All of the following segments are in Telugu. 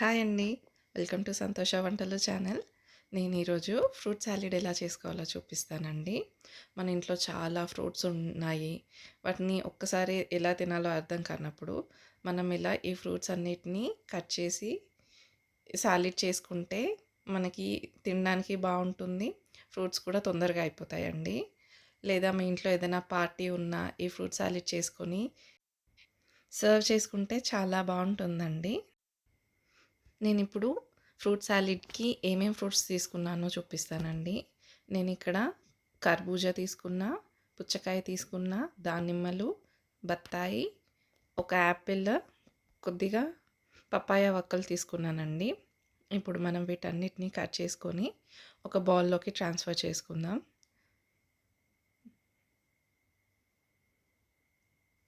హాయ్ అండి. వెల్కమ్ టు సంతోష వంటలు ఛానల్. నేను ఈరోజు ఫ్రూట్ సాలెడ్ ఎలా చేసుకోవాలో చూపిస్తానండి. మన ఇంట్లో చాలా ఫ్రూట్స్ ఉన్నాయి. వాటిని ఒక్కసారి ఎలా తినాలో అర్థం కానప్పుడు మనం ఇలా ఈ ఫ్రూట్స్ అన్నిటినీ కట్ చేసి సాలిడ్ చేసుకుంటే మనకి తినడానికి బాగుంటుంది. ఫ్రూట్స్ కూడా తొందరగా అయిపోతాయండి. లేదా మీ ఇంట్లో ఏదైనా పార్టీ ఉన్నా ఈ ఫ్రూట్ సాలిడ్ చేసుకొని సర్వ్ చేసుకుంటే చాలా బాగుంటుందండి. నేను ఇప్పుడు ఫ్రూట్ సాలిడ్కి ఏమేమి ఫ్రూట్స్ తీసుకున్నానో చూపిస్తానండి. నేను ఇక్కడ కర్బూజా తీసుకున్న పుచ్చకాయ తీసుకున్న దానిమ్మలు బత్తాయి ఒక యాపిల్ కొద్దిగా పప్పాయ వక్కలు తీసుకున్నానండి. ఇప్పుడు మనం వీటన్నిటిని కట్ చేసుకొని ఒక బౌల్లోకి ట్రాన్స్ఫర్ చేసుకుందాం.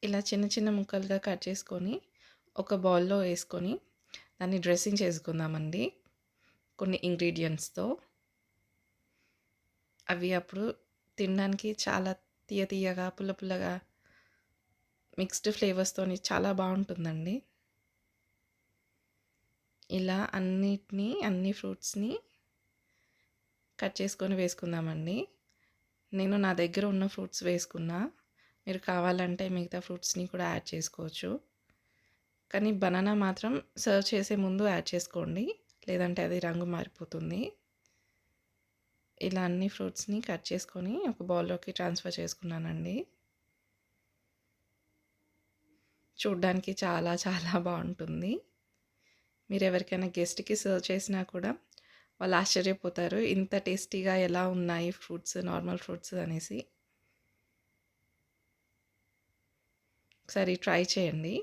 ఇలా చిన్న చిన్న ముక్కలుగా కట్ చేసుకొని ఒక బౌల్లో వేసుకొని దాన్ని డ్రెస్సింగ్ చేసుకుందామండి. కొన్ని ఇంగ్రీడియంట్స్తో. అవి అప్పుడు తినడానికి చాలా తీయ తీయగా పుల్ల పుల్లగా మిక్స్డ్ ఫ్లేవర్స్తో చాలా బాగుంటుందండి. ఇలా అన్నిటినీ అన్ని ఫ్రూట్స్ని కట్ చేసుకొని వేసుకుందామండి. నేను నా దగ్గర ఉన్న ఫ్రూట్స్ వేసుకున్నా. మీరు కావాలంటే మిగతా ఫ్రూట్స్ని కూడా యాడ్ చేసుకోవచ్చు. కానీ బనానా మాత్రం సర్వ్ చేసే ముందు యాడ్ చేసుకోండి. లేదంటే అది రంగు మారిపోతుంది. ఇలా అన్ని ఫ్రూట్స్ని కట్ చేసుకొని ఒక బౌల్లోకి ట్రాన్స్ఫర్ చేసుకున్నానండి. చూడ్డానికి చాలా చాలా బాగుంటుంది. మీరు ఎవరికైనా గెస్ట్కి సర్వ్ చేసినా కూడా వాళ్ళు ఆశ్చర్యపోతారు. ఇంత టేస్టీగా ఎలా ఉన్నాయి ఫ్రూట్స్ నార్మల్ ఫ్రూట్స్ అనేసి. ఒకసారి ట్రై చేయండి.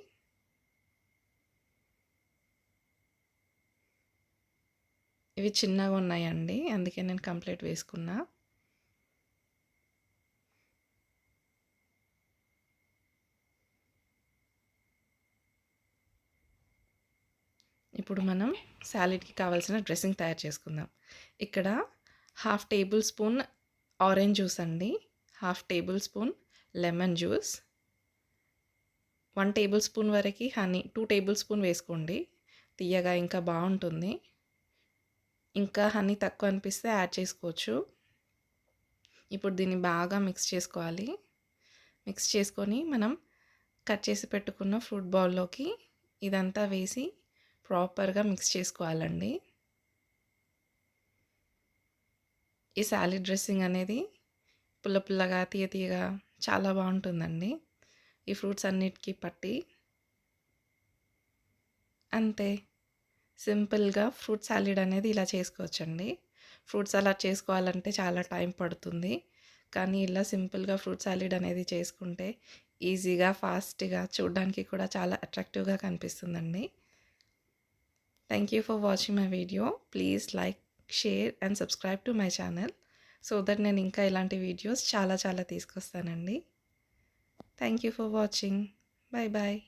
ఇవి చిన్నగా ఉన్నాయండి. అందుకే నేను కంప్లీట్ వేసుకున్నా. ఇప్పుడు మనం సాలెడ్కి కావాల్సిన డ్రెస్సింగ్ తయారు చేసుకుందాం. ఇక్కడ half tablespoon orange juice అండి. Half tablespoon lemon juice. One tablespoon వరకు హనీ టూ టేబుల్ స్పూన్ వేసుకోండి. తీయగా ఇంకా బాగుంటుంది. ఇంకా హనీ తక్కువ అనిపిస్తే యాడ్ చేసుకోవచ్చు. ఇప్పుడు దీన్ని బాగా మిక్స్ చేసుకోవాలి. మిక్స్ చేసుకొని మనం కట్ చేసి పెట్టుకున్న ఫ్రూట్ బౌల్లోకి ఇదంతా వేసి ప్రాపర్గా మిక్స్ చేసుకోవాలండి. ఈ సాలెడ్ డ్రెస్సింగ్ అనేది పుల్ల పుల్లగా తీయ తీయగా చాలా బాగుంటుందండి. ఈ ఫ్రూట్స్ అన్నిటికీ పట్టి అంతే. సింపుల్గా ఫ్రూట్ సాలెడ్ అనేది ఇలా చేసుకోవచ్చండి. ఫ్రూట్ సలాడ్ చేసుకోవాలంటే చాలా టైం పడుతుంది. కానీ ఇలా సింపుల్గా ఫ్రూట్ సాలెడ్ అనేది చేసుకుంటే ఈజీగా ఫాస్ట్గా చూడడానికి కూడా చాలా అట్రాక్టివ్గా కనిపిస్తుందండి. Thank you for watching my video. Please like share and subscribe to my channel so that నేను ఇంకా ఇలాంటి వీడియోస్ చాలా చాలా తీసుకొస్తానండి. Thank you for watching. Bye bye